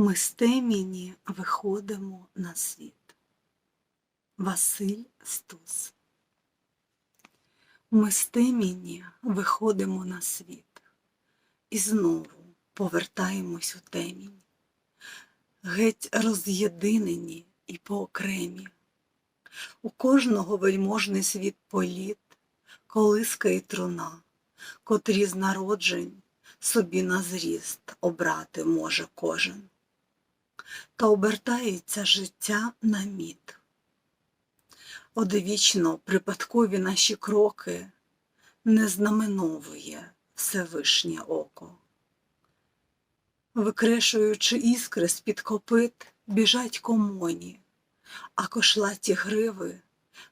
Ми з теміні виходимо на світ. Василь Стус. Ми з теміні виходимо на світ і знову повертаємось у темінь, геть роз'єдинені і поокремі. У кожного вельможний світ політ, колиска і труна, котрі з народжень собі на зріст обрати може кожен. Та обертається життя на мід. Одвічно припадкові наші кроки не знаменовує Всевишнє око. Викрешуючи іскри з-під копит, біжать комоні, а кошлаті гриви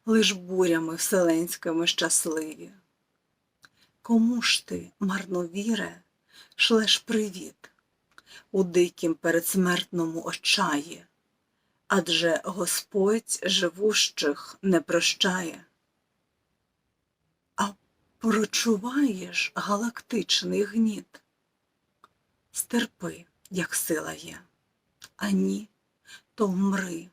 лиш бурями вселенськими щасливі. Кому ж ти, марновіре, шлеш привіт у дикім передсмертному очаї, адже Господь живущих не прощає. А прочуваєш галактичний гніт. Стерпи, як сила є, а ні, то вмри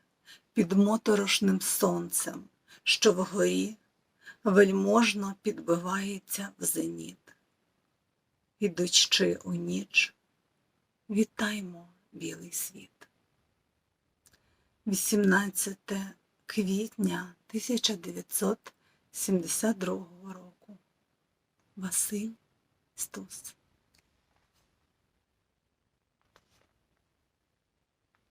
під моторошним сонцем, що вгорі вельможно підбивається в зеніт. Ідучи у ніч, вітаймо білий світ. 18 квітня 1972 року. Василь Стус